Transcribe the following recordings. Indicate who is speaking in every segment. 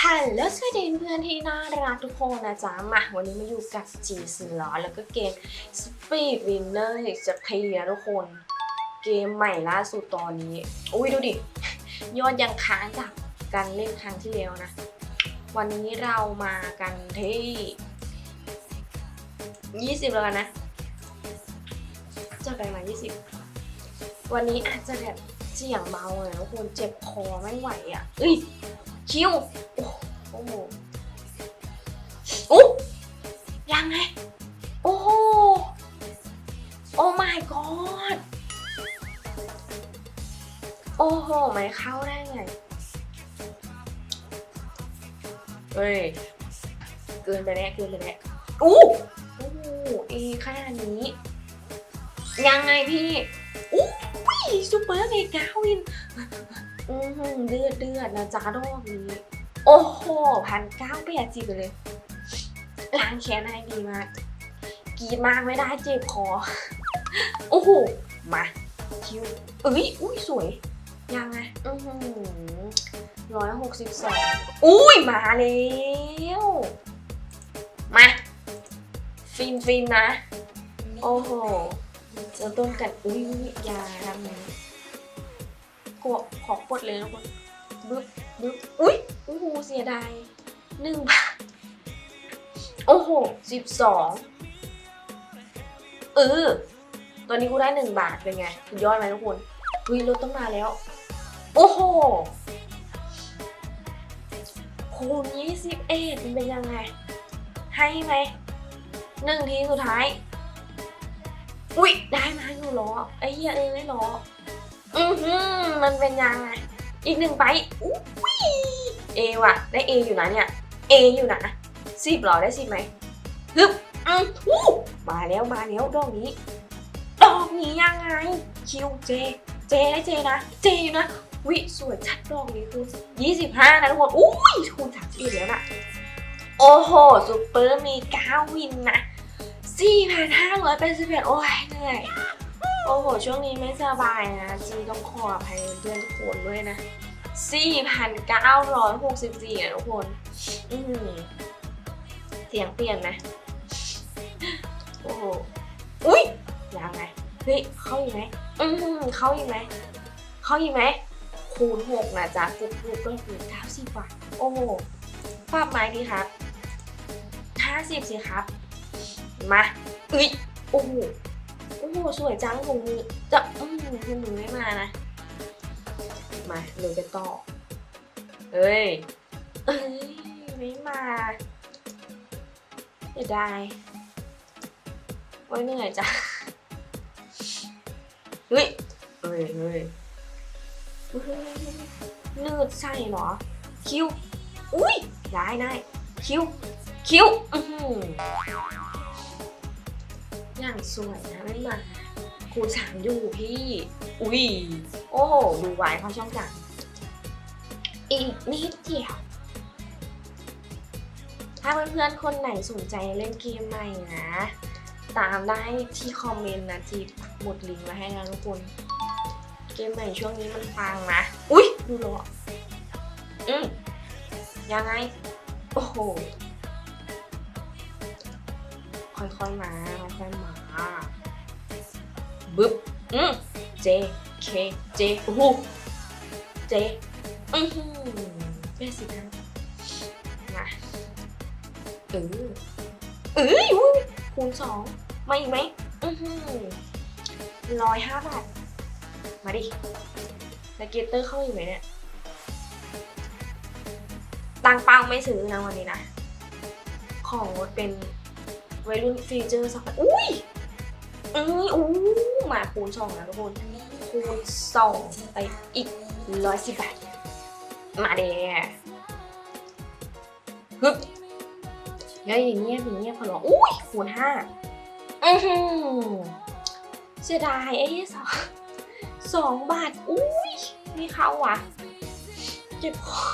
Speaker 1: ฮัลโหลสวัสดีเพื่อนที่น่ารักทุกคนนะจ๊ะมาวันนี้มาอยู่กับจีสล้อแล้วก็เกม Speed Winner จะเพย์นะทุกคน เกมใหม่ล่าสุดตอนนี้ อุ้ยดูดิ ยอดยังค้างจากการเล่นครั้งที่แล้วนะ วันนี้เรามากันที่ 20 แล้วกันนะจะไปมา 20 วันนี้อาจจะแบบเสียงเบาเลยทุกคนเจ็บคอไม่ไหวอะเอ้ยคิว อ้โหโอ้ยังไง โอ้โห โอ้ my god โอ้โหไม่เข้าได้ไง เฮ้ย เกินไปแล้วเกินไปแล้วอู้โอ้โหเอขนาดนี้ ยังไงพี่อู้ยซูเปอร์เมกาวิน อือหือเดือดเดือดนะจ๊ะดอกนี้ โอ้โหพันเก้าแปดจีบไปเลยล้างแค้นให้ดีมากกรีดมากไม่ได้เจ็บคอโอ้โหมาคิวเอ้ยอุ้ยสวย ยังไงอือหือร้อยหกสิบสองอุ้ยมาแล้วมาฟินฟินนะ โอ้โหเริ่มต้นกันอุ้ยยาทำนี้กดขอกดเลยนะคนบึ๊บบึ๊บ อุ้ยโอ้โหเสียดายหนึ่งบาท โอ้โหสิบสองเออตอนนี้กูได้หนึ่งบาทเป็นไงสุดยอดไหมทุกคนเฮ้ยลดต้องมาแล้ว โอ้โหคูณยี่สิบเอ็ดมันเป็นยังไง ให้ไหมหนึ่งทีสุดท้าย อุ้ยได้มาอยู่หรอไอ้เหี้ยเอ้ยหรออือหือมันเป็นยังไง อีกหนึ่งไปอุ้ยเอว่ะ ได้เออยู่นะเนี่ยเออยู่นะสิบหรอได้สิบไหมฮึบอืมอู้มาแล้วมาแล้วดอกนี้ดอกนี้ยังไงคิวเจ เจได้เจนะ เจอยู่นะวิสวยชัดดอกนี้คูณยี่สิบห้านะทุกคนอุ้ยคูณสามสิบแล้วนะโอ้โหซูเปอร์มีเก้าวินนะสี่พันห้าร้อยเป็นสิบเอ็ดโอ้ยเหนื่อย โอ้โห ช่วงนี้ไม่สบายนะ จีต้องขออภัยเพื่อนทุกคนด้วยนะ 4,964อะทุกคน อืเสียงเปลี่ยนไหมโอ้โห อุ้ยยังไงเฮ้ยเข้าอีกไหมอือเข้าอีกไหมเข้าอีกไหมคูณหกนะจ๊ะฟุกฟุกก็คือเก้าสิบว่ะโอ้โหปรับไหมดีครับห้าสิบสิครับ มาเอ้ยโอ้โห โอ้โหสวยจังถุงมือจะอืมถุงมือไม่มานะ มาเลยกันต่อเอ้ยเอ้ยไม่มาเสียดายโอ้ยเหนื่อยจ้ะเฮ้ยเฮ้ยเฮ้ยเนืดใช่เหรอ คิว อุ้ยได้ได้คิว คิว อือ ออย่างสวยนะไม่มาคูณสามอยู่พี่ อุ้ย โอ้โห ดูไว้เขาช่องกลางอีกนิดเดียว ถ้าเพื่อนๆ คนไหนสนใจเล่นเกมใหม่นะ ตามได้ที่คอมเมนต์นะจีหมดลิงก์มาให้นะทุกคน เกมใหม่ช่วงนี้มันปังนะ อุ้ยดูเหรออืมยังไง โอ้โห ค่อยๆมาค่อยๆมาบึ๊บอืม J K J โอ้โห J อือหือเป็นสินะมาเออเอ้ยอุ้ยคูณสองมาอีกไหมอือหือร้อยห้าบาท มาดิสเก็ตเตอร์เข้าอีกไหมเนี่ยตังเปาไม่ซื้อนะวันนี้นะ ของงดเป็น วัยรุ่นฟีเจอร์สักอุ้ยอืออู้มาคูณสองแล้วทุกคนคูณสองไปอีกร้อยสิบบาท มาเด้ฮึบเฮ้ยอย่างเงี้ยอย่างเงี้ยพอหรออุ้ยคูณห้าอือหือเสียดายไอ้สองสองบาท อุ้ยนี่เขาว่ะเจ็บคอ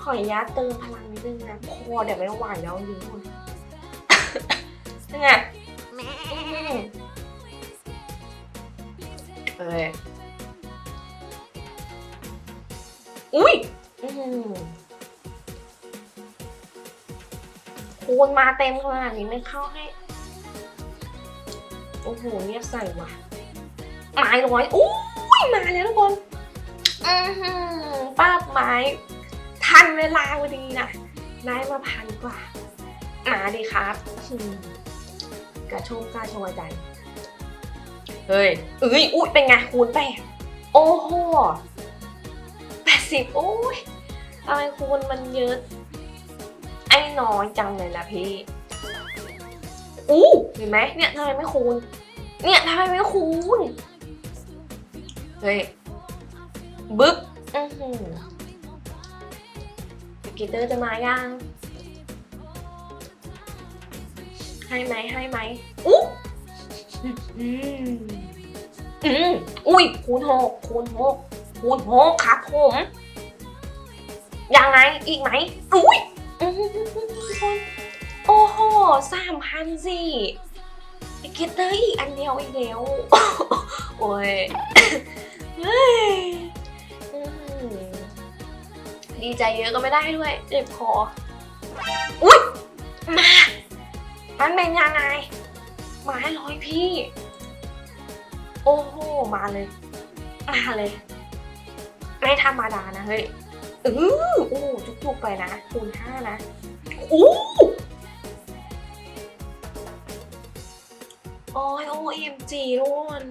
Speaker 1: ขออนุญาตเติมพลังนิดนึงนะคอเดี๋ยวไม่ไหวแล้วจริงๆ คุณยังไงอื้อหือเอ้ยอุ้ยอื้อหือคูณมาเต็มขนาดนี้ไม่เข้าให้ โอ้โหเงียบใส่ว่ะไม้ร้อยอุ้ยมาแล้วทุกคนอือหือป้าบไม้ทันเวลาพอดีนะได้มาพันกว่ามาดิครับอืม กระโชกกล้าชวยใจ เฮ้ยเอ้ยอุ้ยเป็นไงคูณแปดโอ้โหแปดสิบโอ้ยทำไมคูณมันเยอะ ไอ้น้อยจังเลยล่ะพี่อู้เห็นไหมเนี่ยทำไมไม่คูณ เนี่ยทำไมไม่คูณ เฮ้ยบึ๊บอือหือกีเตอร์จะมายัง ให้ไหมให้ไหมอู้อืมอืมอุ้ยคูณหกคูณหกคูณหกครับผมยังไงอีกไหมอุ้ยอื้อหือทุกคนโอ้โหสามพันสี่เกตเตอร์อีกอันเดียวอีกแล้วโอ้ยเฮ้ยอื้อหือดีใจเยอะก็ไม่ได้ด้วย เจ็บคอ อุ้ยมา มันเป็นยังไงมาให้ร้อยพี่ โอ้โห มาเลย มาเลย ไม่ธรรมดานะเฮ้ยเออโอ้จุกๆไปนะ คูณห้านะ อู้โอ้ยโอเอ็มจีทุกคน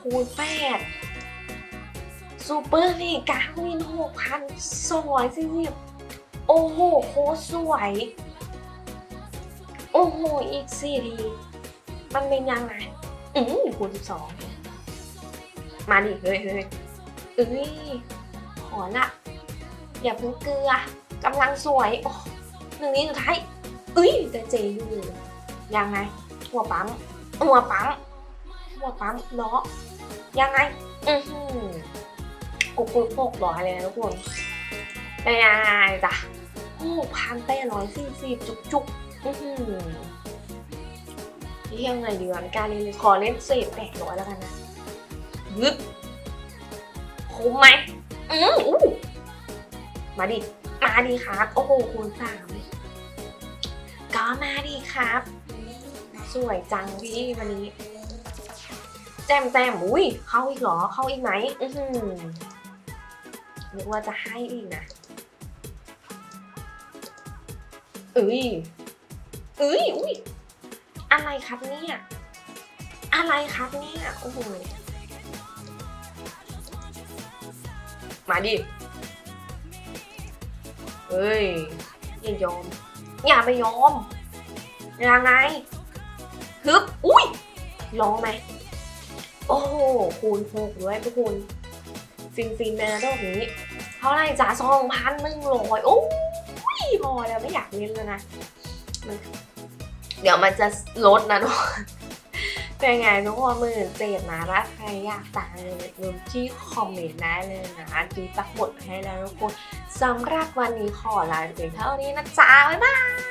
Speaker 1: คูณแปดซูเปอร์นี่กาวินหกพันสองร้อยสี่สิบโอ้โห โคตรสวย โอ้โห อีกสี่ทีมันเป็นยังไงอืมคูณสิบสอง มาดิเฮ้ยเฮ้ยเอ้ยขอละอย่าเพิ่งเกลือกำลังสวยโอ้หนึ่งนี้สุดท้ายเอ้ยแต่เจอยู่ยังไง หัวปั๊มหัวปั๊มหัวปั๊มเนาะยังไง อือหือกุกกุ๊กหกร้อยเลยนะทุกคนเป็นยังไงจ้ะหกพันแปดร้อยสี่สิบจุกจุก ยังไงดีวะไม่กล้ารเล่นเลยขอเล่นเศษแปดร้อยแล้วกันนะยึบคุ้มไหมอืมอู้มาดิ มาดิครับ โอ้โหคูณสามก็มาดิครับ สวยจังพี่วันนี้ แจมแจมอุ้ย เข้าอีกเหรอ เข้าอีกไหม อือหือนึกว่าจะให้อีกนะเอ้ย เอ้ยอุ้ยอะไรครับเนี่ย อะไรครับเนี่ยโอ้โหมาดิเฮ้ยอย่ายอม อย่าไปยอมยังไงฮึบอุ้ยร้องไหมโอ้โหคูณหกด้วยทุกคนฟินฟินๆเลยนะรอบนี้เท่าไรจ้าสองพันหนึ่งร้อยโอ้ยพอแล้วไม่อยากเล่นแล้วนะ เดี๋ยวมันจะลดนะทุกคนเป็นไงทุกคนหมื่นเจ็ดนะถ้าใครอยากต่างเลยลืมที่คอมเมนต์ได้เลยนะจีตักบทให้แล้วทุกคนสำหรับวันนี้ขอลาไปเพียงเท่านี้นะจ๊ะบ๊ายบาย